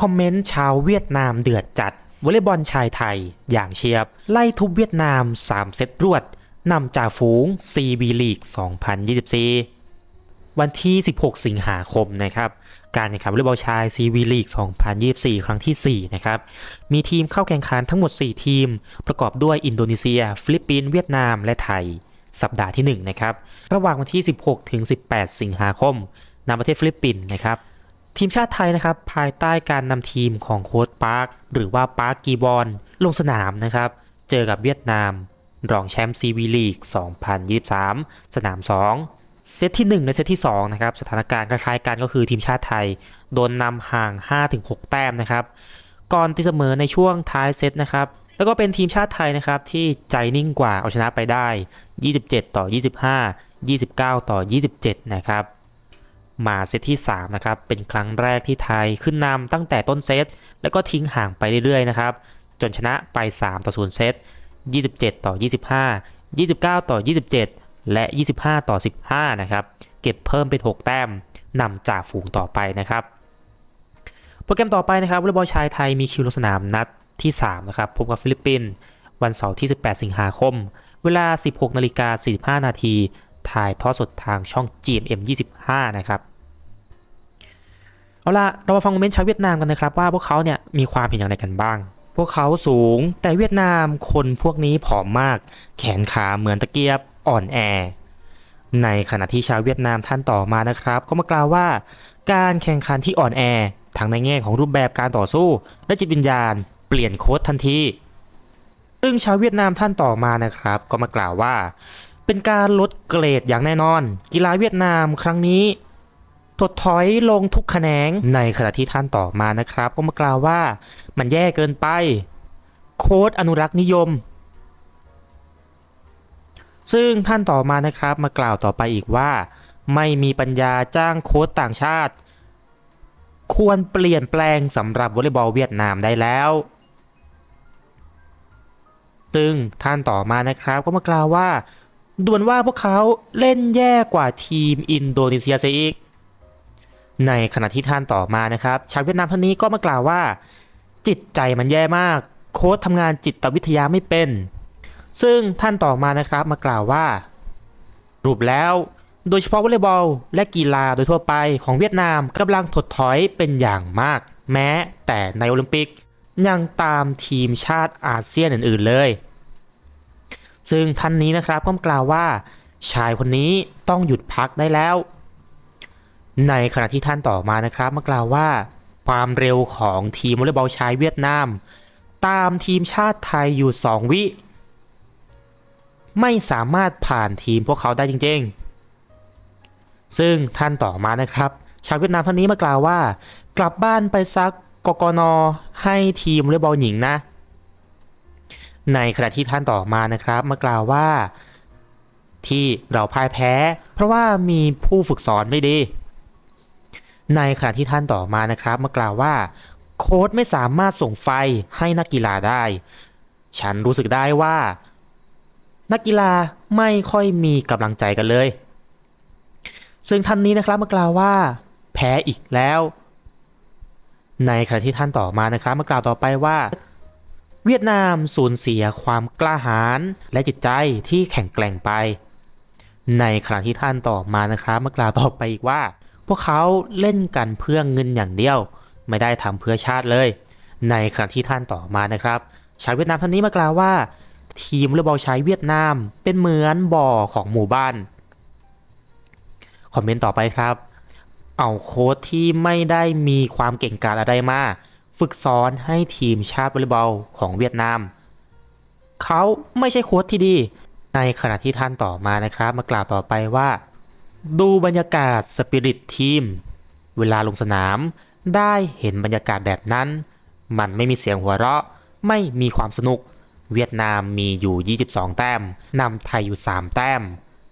คอมเมนต์ชาวเวียดนามเดือดจัดวอลเลย์บอลชายไทย อย่างเชียบ ไล่ทุบเวียดนาม 3 เซตรวดนำจ่าฝูง CB League 2024 วันที่ 16 สิงหาคมนะครับ การแข่งขันวอลเลย์บอลชาย CB League 2024 ครั้งที่ 4 นะครับ มีทีมเข้าแข่งขันทั้งหมด 4 ทีม ประกอบด้วยอินโดนีเซีย ฟิลิปปินส์ เวียดนาม และไทย สัปดาห์ที่ 1 นะครับ ระหว่างวันที่ 16 ถึง 18 สิงหาคมณประเทศฟิลิปปินส์นะครับ ทีมชาติไทยนะครับภายใต้การนำทีมของโค้ชปาร์คหรือว่าปาร์คกีบอลลงสนามนะครับ เจอกับเวียดนาม รองแชมป์ซีวีลีก 2023 สนาม 2 เซตที่ 1 และเซตที่ 2 นะครับ สถานการณ์คล้ายๆกันก็คือทีมชาติไทย โดนนำห่าง 5-6 แต้มนะครับ ก่อนตีเสมอในช่วงท้ายเซตนะครับแล้วก็เป็นทีมชาติไทยนะครับที่ใจนิ่งกว่าเอาชนะไปได้ 27 ต่อ 25 29 ต่อ 27 นะครับ มาเซตที่ 3 นะครับ เป็นครั้งแรกที่ไทยขึ้นนำตั้งแต่ต้นเซต แล้วก็ทิ้งห่างไปเรื่อยๆนะครับ จนชนะไป 3 ต่อ 0 เซต 27 ต่อ 25 29 ต่อ 27 และ 25 ต่อ 15 นะครับ เก็บเพิ่มเป็น 6 แต้มนำจ่าฝูงต่อไปนะครับ โปรแกรมต่อไปนะครับวอลเลย์บอลชายไทยมีคิวลงสนามนัดที่ 3 นะครับ พบกับฟิลิปปินส์วันเสาร์ที่ 18 สิงหาคม เวลา 16 นาฬิกา 45 นาที ถ่ายทอดสดทางช่อง GMM 25 นะครับ เอาล่ะ เรามาฟังคอมเมนต์ชาวเวียดนามกันนะครับ ว่าพวกเขาเนี่ยมีความเห็นอย่างไรกันบ้าง พวกเขาสูงแต่เวียดนามคนพวกนี้ผอมมาก แขนขาเหมือนตะเกียบอ่อนแอ ในขณะที่ชาวเวียดนามท่านต่อมานะครับ ก็มากล่าวว่า การแข่งขันที่อ่อนแอทั้งในแง่ของรูปแบบการต่อสู้ และจิตวิญญาณเปลี่ยนโค้ดทันทีซึ่งชาวเวียดนามท่านต่อมานะครับ ก็มากล่าวว่า เป็นการลดเกรดอย่างแน่นอน กีฬาเวียดนามครั้งนี้ถดถอยลงทุกแขนงในขณะที่ท่านต่อมานะครับ ก็มากล่าวว่ามันแย่เกินไป โค้ดอนุรักษ์นิยม ซึ่งท่านต่อมานะครับมากล่าวต่อไปอีกว่า ไม่มีปัญญาจ้างโค้ดต่างชาติ ควรเปลี่ยนแปลงสำหรับวอลเลย์บอลเวียดนามได้แล้วซึ่งท่านต่อมานะครับก็มากล่าวว่า ด่วนว่าพวกเขาเล่นแย่กว่าทีมอินโดนีเซียเสียอีก ในขณะที่ท่านต่อมานะครับชาวเวียดนามท่านนี้ก็มากล่าวว่า จิตใจมันแย่มาก โค้ชทำงานจิตวิทยาไม่เป็น ซึ่งท่านต่อมานะครับมากล่าวว่า รูปแล้วโดยเฉพาะวอลเลย์บอลและกีฬาโดยทั่วไปของเวียดนามกำลังถดถอยเป็นอย่างมาก แม้แต่ในโอลิมปิกยังตามทีมชาติอาเซียนอื่น ๆ เลย ซึ่งท่านนี้นะครับก็กล่าวว่า ชายคนนี้ต้องหยุดพักได้แล้ว ในขณะที่ท่านต่อมานะครับมากล่าวว่า ความเร็วของทีมวอลเลย์บอลชายเวียดนาม ตามทีมชาติไทยอยู่ 2 วิ ไม่สามารถผ่านทีมพวกเขาได้จริง ๆ ซึ่งท่านต่อมานะครับ ชาวเวียดนามท่านนี้มากล่าวว่า กลับบ้านไปซักกกนให้ทีมวอลเลย์บอลหญิงนะ ในขณะที่ท่านต่อมานะครับมากล่าวว่า ที่เราพ่ายแพ้ เพราะว่ามีผู้ฝึกสอนไม่ดี ในขณะที่ท่านต่อมานะครับมากล่าวว่า โค้ชไม่สามารถส่งไฟให้นักกีฬาได้ ฉันรู้สึกได้ว่า นักกีฬาไม่ค่อยมีกำลังใจกันเลย ซึ่งท่านนี้นะครับมากล่าวว่า แพ้อีกแล้ว ในขณะที่ท่านต่อมานะครับมากล่าวต่อไปว่า เวียดนามสูญเสียความกล้าหาญและจิตใจที่แข็งแกร่งไป ในขณะที่ท่านต่อมานะครับมากล่าวต่อไปอีกว่า พวกเขาเล่นกันเพื่อเงินอย่างเดียว ไม่ได้ทำเพื่อชาติเลย ในขณะที่ท่านต่อมานะครับ ชาวเวียดนามท่านนี้มากล่าวว่า ทีมวอลเลย์บอลชายเวียดนามเป็นเหมือนบ่อของหมู่บ้านคอมเมนต์ต่อไปครับ เอาโค้ชที่ไม่ได้มีความเก่งกาจอะไรมา ฝึกสอนให้ทีมชาติวอลเลย์บอลของเวียดนาม เขาไม่ใช่โค้ชที่ดี ในขณะที่ท่านต่อมานะครับ มากล่าวต่อไปว่า ดูบรรยากาศสปิริตทีม เวลาลงสนาม ได้เห็นบรรยากาศแบบนั้น มันไม่มีเสียงหัวเราะ ไม่มีความสนุก เวียดนามมีอยู่ 22 แต้มนำไทยอยู่ 3 แต้ม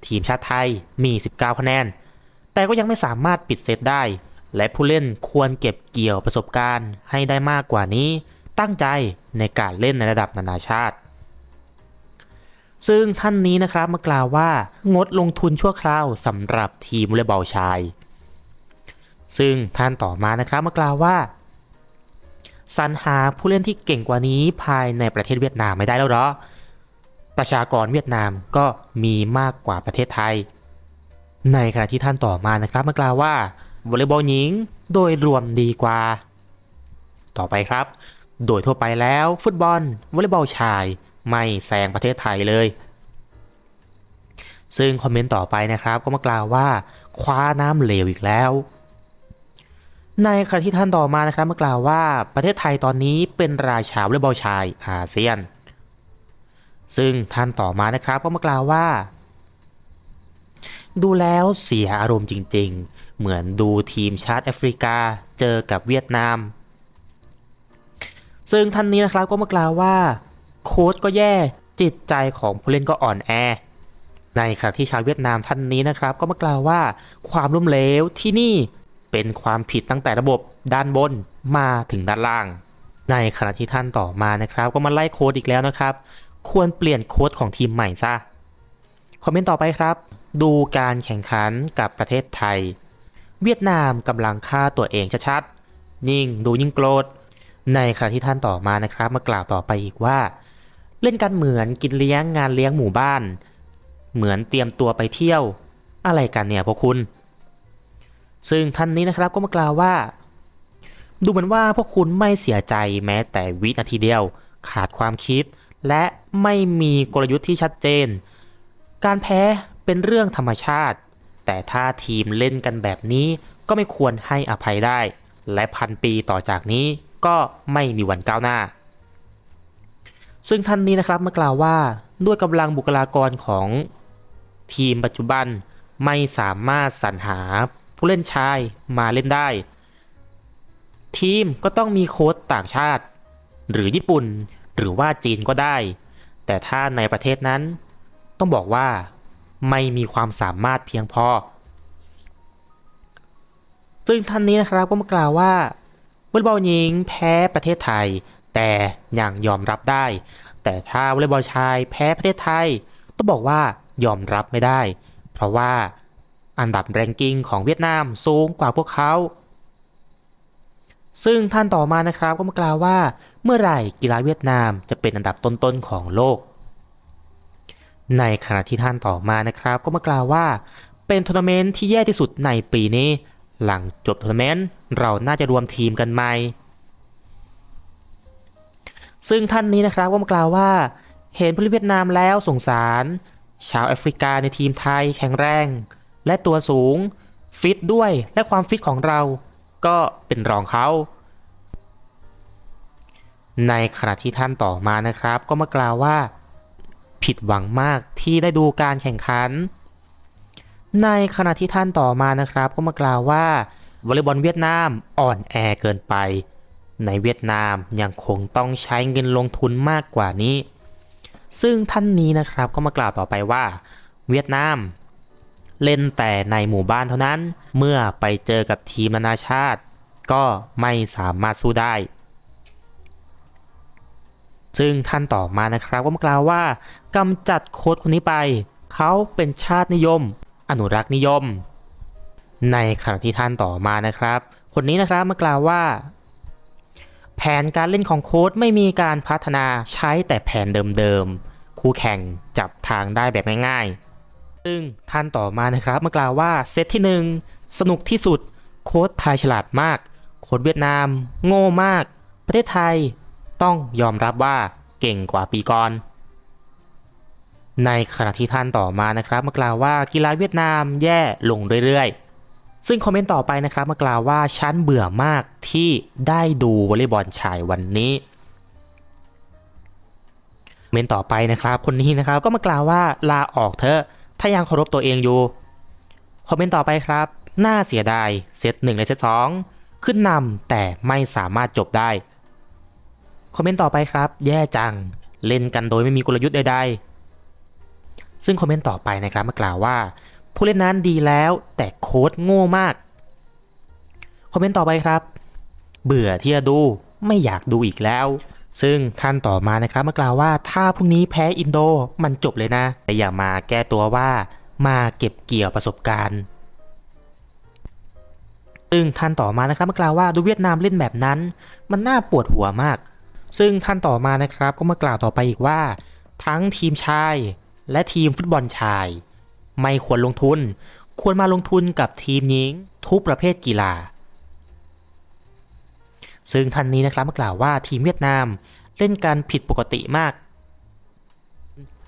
ทีมชาติไทยมี 19 คะแนน แต่ก็ยังไม่สามารถปิดเซตได้ และผู้เล่นควรเก็บเกี่ยวประสบการณ์ให้ได้มากกว่านี้ ตั้งใจในการเล่นในระดับนานาชาติ ซึ่งท่านนี้นะครับมากล่าวว่า งดลงทุนชั่วคราวสำหรับทีมวอลเลย์บอลชาย ซึ่งท่านต่อมานะครับมากล่าวว่าสรรหาผู้เล่นที่เก่งกว่านี้ภายในประเทศเวียดนามไม่ได้แล้วหรอ ประชากรเวียดนามก็มีมากกว่าประเทศไทย ในขณะที่ท่านต่อมานะครับมากล่าวว่า วอลเลย์บอลหญิง โดยรวมดีกว่า ต่อไปครับ โดยทั่วไปแล้ว ฟุตบอลวอลเลย์บอลชาย ไม่แซงประเทศไทยเลย ซึ่งคอมเมนต์ต่อไปนะครับ ก็มากล่าวว่าคว้าน้ำเหลวอีกแล้ว ในขณะที่ท่านต่อมานะครับมากล่าวว่าประเทศไทยตอนนี้เป็นราชาวอลเลย์บอลชายอาเซียน ซึ่งท่านต่อมานะครับก็มากล่าวว่าดูแล้วเสียอารมณ์จริง ๆ เหมือนดูทีมชาติแอฟริกาเจอกับเวียดนาม ซึ่งท่านนี้นะครับก็มากล่าวว่าโค้ชก็แย่จิตใจของผู้เล่นก็อ่อนแอ ในขณะที่ชาวเวียดนามท่านนี้นะครับ ก็มากล่าวว่าความล้มเหลวที่นี่เป็นความผิดตั้งแต่ระบบด้านบนมาถึงด้านล่าง ในขณะที่ท่านต่อมานะครับ ก็มาไล่โค้ดอีกแล้วนะครับ ควรเปลี่ยนโค้ดของทีมใหม่ซะคอมเมนต์ต่อไปครับ ดูการแข่งขันกับประเทศไทย เวียดนามกำลังฆ่าตัวเองชัดๆ ยิ่งดูยิ่งโกรธ ในขณะที่ท่านต่อมานะครับมากล่าวต่อไปอีกว่า เล่นกันเหมือนกินเลี้ยงงานเลี้ยงหมู่บ้าน เหมือนเตรียมตัวไปเที่ยว อะไรกันเนี่ยพวกคุณ ซึ่งท่านนี้นะครับก็มากล่าวว่า ดูเหมือนว่าพวกคุณไม่เสียใจแม้แต่วินาทีเดียว ขาดความคิด และไม่มีกลยุทธ์ที่ชัดเจน การแพ้เป็นเรื่องธรรมชาติ แต่ถ้าทีมเล่นกันแบบนี้ก็ไม่ควรให้อภัยได้ และพันปีต่อจากนี้ก็ไม่มีวันก้าวหน้า ซึ่งท่านนี้นะครับมากล่าวว่าด้วยกำลังบุคลากรของทีมปัจจุบันไม่สามารถสรรหาผู้เล่นชายมาเล่นได้ ทีมก็ต้องมีโค้ชต่างชาติ หรือญี่ปุ่นหรือว่าจีนก็ได้ แต่ถ้าในประเทศนั้นต้องบอกว่า ไม่มีความสามารถเพียงพอ ซึ่งท่านนี้นะครับก็มากล่าวว่าวอลเลย์บอลหญิงแพ้ประเทศไทย แต่ยังยอมรับได้ แต่ถ้าวอลเลย์บอลชายแพ้ประเทศไทย ต้องบอกว่ายอมรับไม่ได้ เพราะว่าอันดับแรงกิ้งของเวียดนามสูงกว่าพวกเขา ซึ่งท่านต่อมานะครับก็มากล่าวว่า เมื่อไหร่กีฬาเวียดนามจะเป็นอันดับต้นๆของโลก ในขณะที่ท่านต่อมานะครับ ก็มากล่าวว่า เป็นทัวร์นาเมนต์ที่แย่ที่สุดในปีนี้ หลังจบทัวร์นาเมนต์เราน่าจะรวมทีมกันใหม่ ซึ่งท่านนี้นะครับก็มากล่าวว่า เห็นผู้เล่นเวียดนามแล้วสงสาร ชาวแอฟริกาในทีมไทยแข็งแรง และตัวสูงฟิตด้วยและความฟิตของเราก็เป็นรองเขาในขณะที่ท่านต่อมานะครับ ก็มากล่าวว่า ผิดหวังมากที่ได้ดูการแข่งขัน ในขณะที่ท่านต่อมานะครับ ก็มากล่าวว่าวอลเลย์บอลเวียดนามอ่อนแอเกินไป ในเวียดนามยังคงต้องใช้เงินลงทุนมากกว่านี้ ซึ่งท่านนี้นะครับก็มากล่าวต่อไปว่า เวียดนาม เล่นแต่ในหมู่บ้านเท่านั้น เมื่อไปเจอกับทีมนานาชาติ ก็ไม่สามารถสู้ได้ ซึ่งท่านต่อมานะครับก็มากล่าวว่ากำจัดโค้ดคนนี้ไป เขาเป็นชาตินิยม อนุรักษ์นิยม ในขณะที่ท่านต่อมานะครับ คนนี้นะครับมากล่าวว่า แผนการเล่นของโค้ดไม่มีการพัฒนาใช้แต่แผนเดิมๆคู่แข่งจับทางได้แบบง่ายๆ ซึ่งท่านต่อมานะครับมากล่าวว่าเซตที่ 1 สนุกที่สุดโค้ดไทยฉลาดมากโค้ดเวียดนาม โง่มาก ประเทศไทย ต้องยอมรับว่าเก่งกว่าปีก่อน ในขณะที่ท่านต่อมานะครับมากล่าวว่ากีฬาเวียดนามแย่ลงเรื่อยๆ ซึ่งคอมเมนต์ต่อไปนะครับมากล่าวว่าฉันเบื่อมากที่ได้ดูวอลเลย์บอลชายวันนี้คอมเมนต์ต่อไปนะครับคนนี้นะครับก็มากล่าวว่าลาออกเถอะถ้ายังเคารพตัวเองอยู่คอมเมนต์ต่อไปครับน่าเสียดายเซตหนึ่งและเซตสองขึ้นนำแต่ไม่สามารถจบได้ คอมเมนต์ต่อไปครับ แย่จัง เล่นกันโดยไม่มีกลยุทธ์ใดๆ ซึ่งคอมเมนต์ต่อไปนะครับมากล่าวว่า ผู้เล่นนั้นดีแล้วแต่โค้ดโง่มาก คอมเมนต์ต่อไปครับ เบื่อที่จะดูไม่อยากดูอีกแล้ว ซึ่งท่านต่อมานะครับมากล่าวว่าถ้าพรุ่งนี้แพ้อินโดมันจบเลยนะ แต่อย่ามาแก้ตัวว่ามาเก็บเกี่ยวประสบการณ์ซึ่งท่านต่อมานะครับมากล่าวว่าดูเวียดนามเล่นแบบนั้น มันน่าปวดหัวมาก ซึ่งท่านต่อมานะครับก็มากล่าวต่อไปอีกว่า ทั้งทีมชาย และทีมฟุตบอลชาย ไม่ควรลงทุน ควรมาลงทุนกับทีมหญิงทุกประเภทกีฬา ซึ่งท่านนี้นะครับมากล่าวว่าทีมเวียดนามเล่นการผิดปกติมาก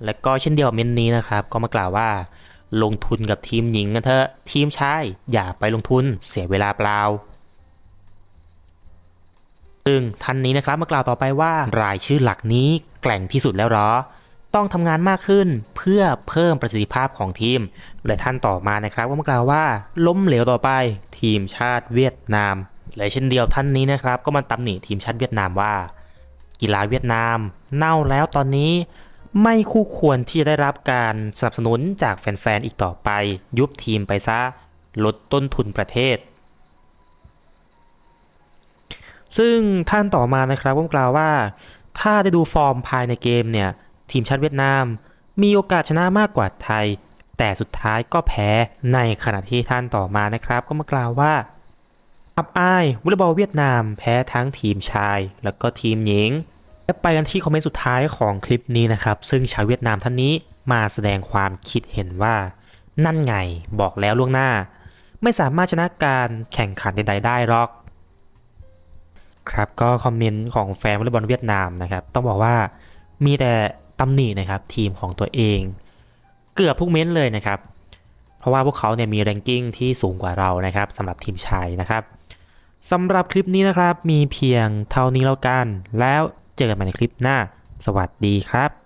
และก็เช่นเดียวกับเมนนี้นะครับ ก็มากล่าวว่า ลงทุนกับทีมหญิงกันเถอะทีมชายอย่าไปลงทุนเสียเวลาเปล่า ซึ่งท่านนี้นะครับมากล่าวต่อไปว่ารายชื่อหลักนี้แกร่งที่สุดแล้วหรอ ต้องทำงานมากขึ้นเพื่อเพิ่มประสิทธิภาพของทีม และท่านต่อมานะครับก็มากล่าวว่า ล้มเหลวต่อไป ทีมชาติเวียดนาม และเช่นเดียวท่านนี้นะครับ ก็มาตำหนิทีมชาติเวียดนามว่า กีฬาเวียดนาม เน่าแล้วตอนนี้ไม่คู่ควรที่จะได้รับการสนับสนุนจากแฟนๆอีกต่อไป ยุบทีมไปซะลดต้นทุนประเทศ ซึ่งท่านต่อมานะครับก็กล่าวว่า ถ้าได้ดูฟอร์มภายในเกมเนี่ย ทีมชาติเวียดนาม มีโอกาสชนะมากกว่าไทย แต่สุดท้ายก็แพ้ในขณะที่ท่านต่อมานะครับ ก็มากล่าวว่าอับอาย วอลเลย์บอลเวียดนามแพ้ทั้งทีมชาย แล้วก็ทีมหญิงและไปกันที่คอมเมนต์สุดท้ายของคลิปนี้นะครับ ซึ่งชาวเวียดนามท่านนี้มาแสดงความคิดเห็นว่า นั่นไงบอกแล้วล่วงหน้า ไม่สามารถชนะการแข่งขันใดๆได้หรอก ครับก็คอมเมนต์ของแฟนวอลเลย์บอลเวียดนามนะครับ ต้องบอกว่ามีแต่ตำหนินะครับทีมของตัวเอง เกือบทุกเม้นต์เลยนะครับ เพราะว่าพวกเขาเนี่ยมีแรงกิ้งที่สูงกว่าเรานะครับสำหรับทีมชายนะครับสำหรับคลิปนี้นะครับมีเพียงเท่านี้แล้วกัน แล้วเจอกันใหม่ในคลิปหน้า สวัสดีครับ